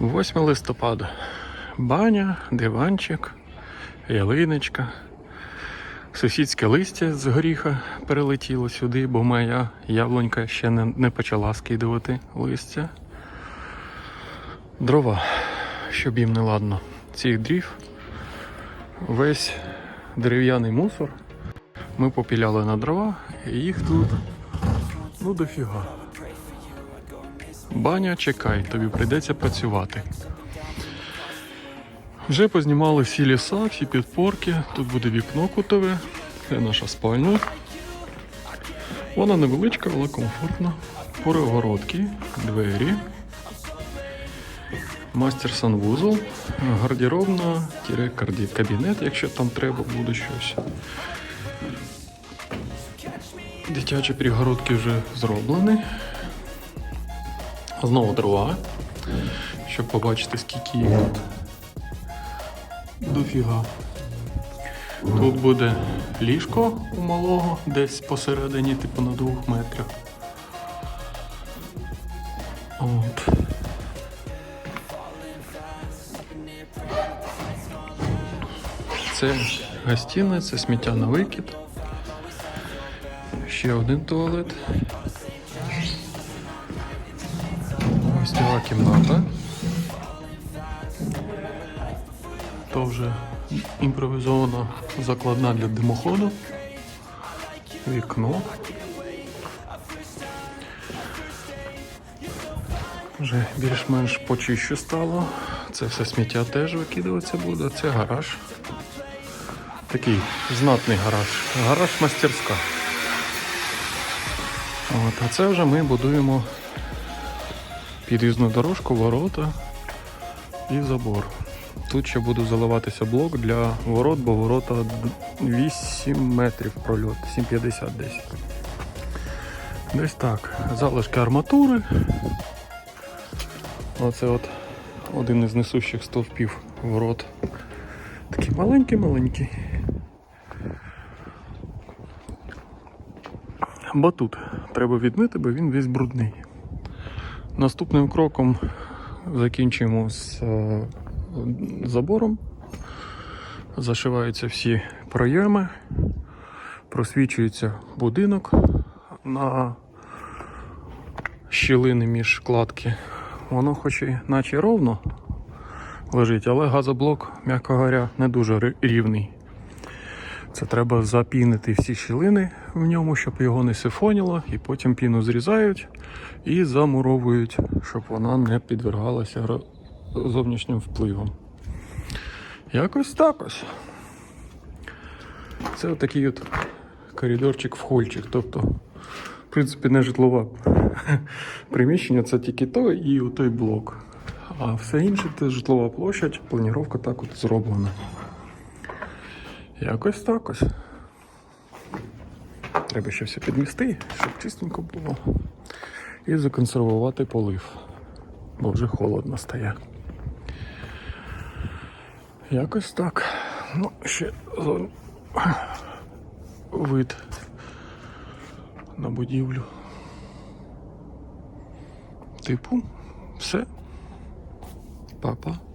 8 листопада. Баня, диванчик, ялиночка. Сусідське листя з горіха перелетіло сюди, бо моя яблунька ще не, не почала скидувати листя. Дрова, щоб їм не ладно. Цих дрів. Весь дерев'яний мусор. Ми попіляли на дрова, і їх тут ну дофіга. Баня, чекай, тобі прийдеться працювати. Вже познімали всі ліса, всі підпорки. Тут буде вікно кутове. Це наша спальня. Вона невеличка, але комфортна. Перегородки, двері. Мастер санвузол, гардеробна, кабінет, якщо там треба буде щось. Дитячі перегородки вже зроблені. Знову дрова, щоб побачити, скільки їх тут. Дофіга. Тут буде ліжко у малого, десь посередині, типу на двох метрах. От. Це гостіна, це сміття на викид. Ще один туалет. Гостьова кімната. То вже імпровізована закладна для димоходу. Вікно. Вже більш-менш почище стало. Це все сміття теж викидуватися буде. Це гараж. Такий знатний гараж. Гараж мастерська. От, а це вже ми будуємо під'їзну дорожку, ворота і забор. Тут ще буде заливатися блок для ворот, бо ворота 8 метрів прольот, 7,50 десь. Десь так. Залишки арматури. Оце от один із несущих стовпів ворот. Такий маленький-маленький. Батут треба відмити, бо він весь брудний. Наступним кроком закінчуємо з е, забором. Зашиваються всі пройоми, просвічується будинок на щілини між кладки. Воно хоч і наче ровно лежить, але газоблок, м'яко говоря, не дуже рівний. Це треба запінити всі щілини в ньому, щоб його не сифоніло, і потім піну зрізають і замуровують, щоб вона не підвергалася зовнішнім впливом. Якось так ось. Це отакий от коридорчик в хольчик. Тобто, в принципі, не житлове приміщення, це тільки то і той блок. А все інше це житлова площадь, планіровка так от зроблена. Якось так ось. Треба ще все підмісти, щоб чистенько було. І законсервувати полив. Бо вже холодно стає. Якось так. Ну, ще вид на будівлю. Типу, все. Папа.